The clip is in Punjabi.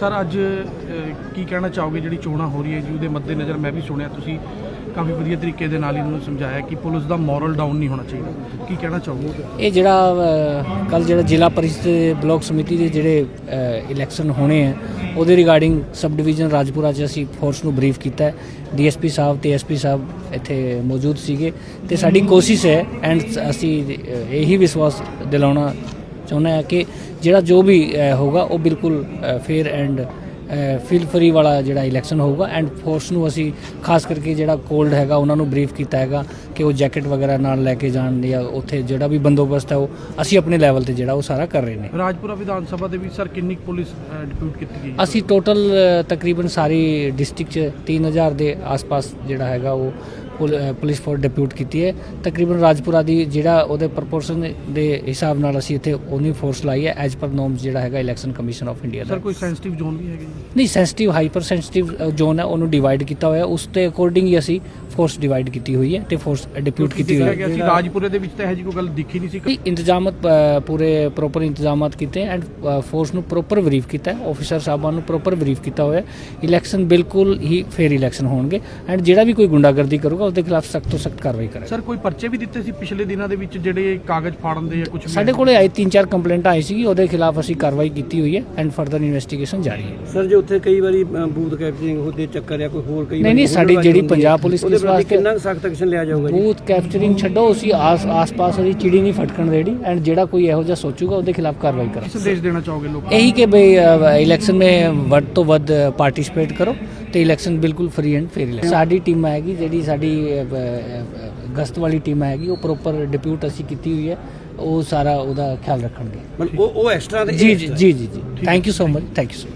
ਸਰ, ਅੱਜ ਕੀ ਕਹਿਣਾ ਚਾਹੋਗੇ ਜਿਹੜੀ ਚੋਣਾਂ ਹੋ ਰਹੀ ਹੈ ਜੀ ਉਹਦੇ ਮੱਦੇਨਜ਼ਰ ਮੈਂ ਵੀ ਸੁਣਿਆ, ਤੁਸੀਂ ਕਾਫੀ ਵਧੀਆ ਤਰੀਕੇ ਦੇ ਨਾਲ ਇਹਨਾਂ ਸਮਝਾਇਆ ਕਿ ਪੁਲਿਸ ਦਾ ਮੋਰਲ ਡਾਊਨ ਨਹੀਂ ਹੋਣਾ ਚਾਹੀਦਾ। ਕੀ ਕਹਿਣਾ ਚਾਹੋਗੇ? ਇਹ ਜਿਹੜਾ ਕੱਲ ਜਿਹੜਾ ਜ਼ਿਲ੍ਹਾ ਪਰਿਸ਼ਦ ਬਲਾਕ ਸਮਿਤੀ ਦੇ ਜਿਹੜੇ ਇਲੈਕਸ਼ਨ ਹੋਣੇ ਆ, ਉਹਦੇ ਰਿਗਾਰਡਿੰਗ ਸਬ ਡਿਵੀਜ਼ਨ ਰਾਜਪੁਰਾ 'ਚ ਅਸੀਂ ਫੋਰਸ ਨੂੰ ਬਰੀਫ ਕੀਤਾ ਹੈ। ਡੀਐਸਪੀ ਸਾਹਿਬ ਤੇ ਐਸਪੀ ਸਾਹਿਬ ਇੱਥੇ ਮੌਜੂਦ ਸੀਗੇ ਤੇ ਸਾਡੀ ਕੋਸ਼ਿਸ਼ ਹੈ ਐਂਡ ਅਸੀਂ ਇਹੀ ਵਿਸ਼ਵਾਸ ਦਿਲਾਉਣਾ ਚਾਹੁੰਦੇ ਹਾਂ ਕਿ ਜਿਹੜਾ ਜੋ ਵੀ ਹੋਗਾ ਉਹ ਬਿਲਕੁਲ ਫੇਅਰ ਐਂਡ ਫੀਲ ਫਰੀ ਵਾਲਾ ਜਿਹੜਾ ਇਲੈਕਸ਼ਨ ਹੋਊਗਾ ਐਂਡ ਫੋਰਸ ਨੂੰ ਅਸੀਂ ਖਾਸ ਕਰਕੇ ਜਿਹੜਾ ਕੋਲਡ ਹੈਗਾ ਉਹਨਾਂ ਨੂੰ ਬਰੀਫ ਕੀਤਾ ਹੈਗਾ ਕਿ ਉਹ ਜੈਕਟ ਵਗੈਰਾ ਨਾਲ ਲੈ ਕੇ ਜਾਣ ਜਾਂ ਉੱਥੇ ਜਿਹੜਾ ਵੀ ਬੰਦੋਬਸਤ ਹੈ ਉਹ ਅਸੀਂ ਆਪਣੇ ਲੈਵਲ ਤੇ ਜਿਹੜਾ ਉਹ ਸਾਰਾ ਕਰ ਰਹੇ ਨੇ। ਰਾਜਪੁਰਾ ਵਿਧਾਨ ਸਭਾ ਦੇ ਵਿੱਚ ਸਰ ਕਿੰਨੀ ਪੁਲਿਸ ਡਿਪਿਊਟ ਕੀਤੀ ਗਈ ਅਸੀਂ ਟੋਟਲ ਤਕਰੀਬਨ ਸਾਰੀ ਡਿਸਟ੍ਰਿਕਟ ਚ 3000 ਦੇ ਆਸ-ਪਾਸ ਜਿਹੜਾ ਹੈਗਾ ਉਹ ਪੁਲਿਸ ਫੋਰਸ ਡਿਪਿਊਟ ਕੀਤੀ ਹੈ। ਤਕਰੀਬਨ ਰਾਜਪੁਰਾ ਦੀ ਜਿਹੜਾ ਉਹਦੇ ਪ੍ਰਪੋਰਸ਼ਨ ਦੇ ਹਿਸਾਬ ਨਾਲ ਅਸੀਂ ਇੱਥੇ ਉਨੀ ਫੋਰਸ ਲਾਈ ਹੈ ਐਜ਼ ਪਰ ਨੋਰਮਸ ਜਿਹੜਾ ਹੈਗਾ ਇਲੈਕਸ਼ਨ ਕਮਿਸ਼ਨ ਆਫ ਇੰਡੀਆ ਦਾ। ਸਰ ਕੋਈ ਸੈਂਸਿਟਿਵ ਜ਼ੋਨ ਵੀ ਹੈਗੇ ਜੀ ਨਹੀਂ ਸੈਂਸਿਟਿਵ ਹਾਈਪਰ ਸੈਂਸਿਟਿਵ ਜ਼ੋਨ ਹੈ ਉਹਨੂੰ ਡਿਵਾਈਡ ਕੀਤਾ ਹੋਇਆ। ਉਸ ਦੇ ਅਕੋਰਡਿੰਗ ਹੀ ਅਸੀਂ ਫੋਰਸ ਡਿਵਾਈਡ ਕੀਤੀ ਹੋਈ ਹੈ ਤੇ ਫੋਰਸ ਡਿਪਿਊਟ ਕੀਤੀ ਹੋਈ ਹੈ। ਗਿਆ ਸੀ ਰਾਜਪੁਰੇ ਦੇ ਵਿੱਚ ਤਾਂ ਇਹੋ ਜਿਹੀ ਕੋਈ ਗੱਲ ਦਿਖੀ ਨਹੀਂ ਸੀ ਇੰਤਜ਼ਾਮਤ ਪੂਰੇ ਪ੍ਰੋਪਰ ਇੰਤਜ਼ਾਮਾਤ ਕੀਤੇ ਐਂਡ ਫੋਰਸ ਨੂੰ ਪ੍ਰੋਪਰ ਬਰੀਫ ਕੀਤਾ ਹੈ। ਆਫੀਸਰ ਸਾਹਿਬਾਨ ਨੂੰ ਪ੍ਰੋਪਰ ਬਰੀਫ ਕੀਤਾ ਹੋਇਆ ਇਲੈਕਸ਼ਨ ਬਿਲਕੁਲ ਹੀ ਫੇਅਰ ਇਲੈਕਸ਼ਨ ਹੋਣਗੇ। ਐਂਡ ਜਿਹੜਾ ਵੀ ਕੋਈ ਗੁੰਡਾਗਰਦੀ ਕਰੂਗਾ ਉਹਦੇ ਖਿਲਾਫ ਸਖਤ ਤੋਂ ਸਖਤ ਕਾਰਵਾਈ ਕਰਾਂਗੇ। ਸਰ ਕੋਈ ਪਰਚੇ ਵੀ ਦਿੱਤੇ ਸੀ ਪਿਛਲੇ ਦਿਨਾਂ ਦੇ ਵਿੱਚ ਜਿਹੜੇ ਕਾਗਜ਼ ਫਾੜਨ ਦੇ ਜਾਂ ਕੁਝ ਸਾਡੇ ਕੋਲੇ ਆਏ ਤਿੰਨ ਚਾਰ ਕੰਪਲੇਂਟ ਆਈ ਸੀ ਉਹਦੇ ਖਿਲਾਫ ਅਸੀਂ ਕਾਰਵਾਈ ਕੀਤੀ ਹੋਈ ਹੈ ਐਂਡ ਫਰਦਰ ਇਨਵੈਸਟੀਗੇਸ਼ਨ ਜਾਰੀ ਹੈ। ਸਰ ਜੇ ਉੱਥੇ ਕਈ ਵਾਰੀ ਬੂਥ ਕੈਪਚਰਿੰਗ ਹੁੰਦੇ ਚੱਕਰ ਜਾਂ ਕੋਈ ਹੋਰ ਕਈ ਨਹੀਂ, ਨਹੀਂ, ਸਾਡੀ ਜਿਹੜੀ ਪੰਜਾਬ ਪੁਲਿਸ ਉਹਦੇ ਕਿਸ ਵਾਸਤੇ- ਕਿੰਨਾ ਸਖਤ ਐਕਸ਼ਨ ਲਿਆ ਜਾਊਗਾ ਜੀ? ਬੂਥ ਕੈਪਚਰਿੰਗ ਛੱਡੋ ਅਸੀਂ ਆਸ ਆਸ-ਪਾਸ ਉਹਦੀ ਚਿੜੀ ਨਹੀਂ ਫਟਕਣ ਦੇਣੀ ਐਂਡ ਜਿਹੜਾ ਕੋਈ ਇਹੋ ਜਿਹਾ ਸੋਚੂਗਾ ਉਹਦੇ ਖਿਲਾਫ ਕਾਰਵਾਈ ਕਰਾਂਗੇ। ਸੰਦੇਸ਼ ਦੇਣਾ ਚਾਹੋਗੇ ਲੋਕਾਂ ਨੂੰ? ਇਹੀ ਕਿ ਬਈ ਇਲੈਕਸ਼ਨ ਮੇ ਵੱਧ ਤੋਂ ਵੱਧ ਪਾਰਟਿਸਿਪੇਟ ਕਰੋ। ਤੇ ਇਲੈਕਸ਼ਨ ਬਿਲਕੁਲ ਫ੍ਰੀ ਐਂਡ ਫੇਅਰ ਇਲੈਕਸ਼ਨ ਸਾਡੀ ਟੀਮ ਹੈਗੀ ਜਿਹੜੀ ਸਾਡੀ ਗਸਤ ਵਾਲੀ ਟੀਮ ਹੈਗੀ ਉਹ ਪ੍ਰੋਪਰ ਡਿਪਿਊਟ ਅਸੀਂ ਕੀਤੀ ਹੋਈ ਹੈ ਉਹ ਸਾਰਾ ਉਹਦਾ ਖਿਆਲ ਰੱਖਣਗੇ। ਮਤਲਬ ਉਹ ਉਹ ਐਕਸਟਰਾ ਦੇ ਜੀ ਜੀ ਜੀ ਜੀ thank you so much thank you so